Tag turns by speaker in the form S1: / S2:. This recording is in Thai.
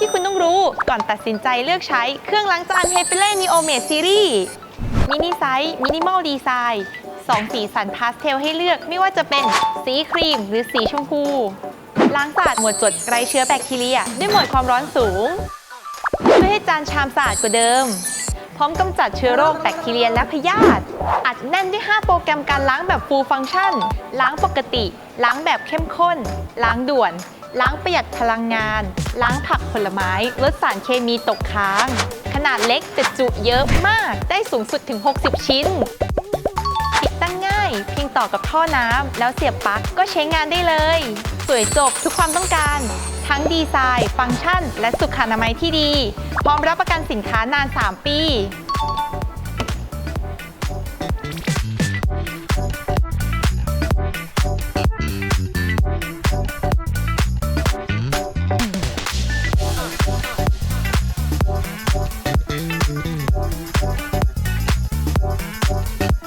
S1: ที่คุณต้องรู้ก่อนตัดสินใจเลือกใช้เครื่องล้างจาน h e f e l e Neo Mate Series มินิไซส์มินิมอลดีไซน์สองสีสันพาสเทลให้เลือกไม่ว่าจะเป็นสีครีมหรือสีชมพู ล้างสะอาดหมวดจดไร้เชื้อแบคทีเรีย ด้วยหมดความร้อนสูง เพื่อให้จานชามสะอาดกว่าเดิม พร้อมกำจัดเชื้อโรคแบคทีเรียและพยาธิอัดแน่นด้วย 5 โปรแกรมการล้างแบบ full function ล้างปกติ ล้างแบบเข้มข้น ล้างด่วน ล้างประหยัดพลังงาน ล้างผักผลไม้ ลดสารเคมีตกค้าง ขนาดเล็กแต่จุเยอะมาก ได้สูงสุดถึง 60 ชิ้น ติดตั้งง่าย เพียงต่อกับท่อน้ำแล้วเสียบปลั๊กก็ใช้งานได้เลย สวยจบทุกความต้องการ ทั้งดีไซน์ ฟังก์ชัน และสุขอนามัยที่ดี พร้อมรับประกันสินค้านาน 3 ปี Thank you.